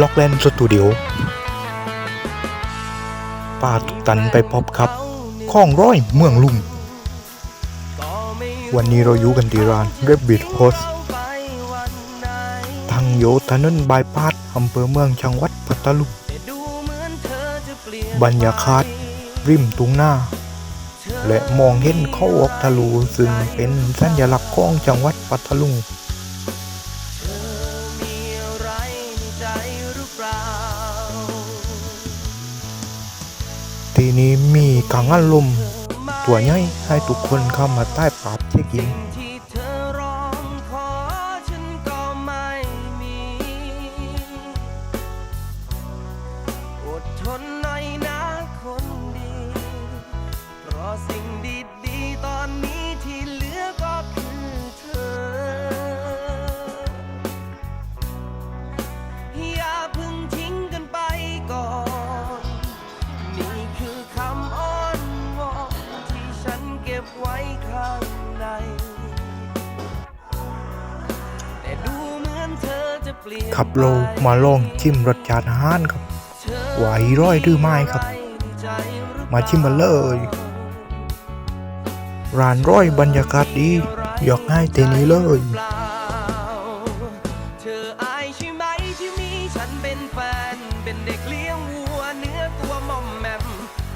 ล็อกแลนสตูดิโอป้าตุกตันไปพบครับ ข้องร้อยเมืองลุง วันนี้เราอยู่กันที่ร้านเรบบิทโฮสทางโยธนนบายพาสอำเภอเมืองจังหวัดพัทลุงบรรยากาศริมตุงหน้า และมองเห็นเขาออกทะลุซึ่งเป็นสัญลักษณ์ของจังหวัดพัทลุง ทีนี้มีกังอันลมตัวใหญ่ให้ทุกคนเข้ามาใต้ปาบเช็คอินที่ก็ไม่มีอดทนหน่อยนะคนดีเพราะสิ่ง ขับโลมาลองชิมรสชาติอาหารครับไหวร้อยหรือไม่ครับ มาชิมมาเลย ร้านร้อยบรรยากาศดีอยากให้เทนี้เลยเธออายใช่ไหมที่มีฉันเลยงวัวเนื้อตัวมอมแมม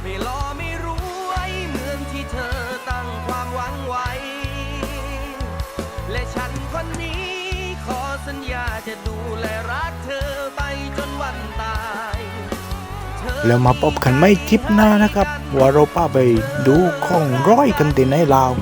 ไม่รอไม่รู้ไว้เหมือนที่เธอตั้งความหวังไว้และฉันคนนี้ ขอสัญญาจะดูแลรักเธอไปจนวันตาย แล้วมาพบกันไม่ทิปหน้านะครับ ว่าเราป้าไปดูของร้อยกันที่ไหนลาว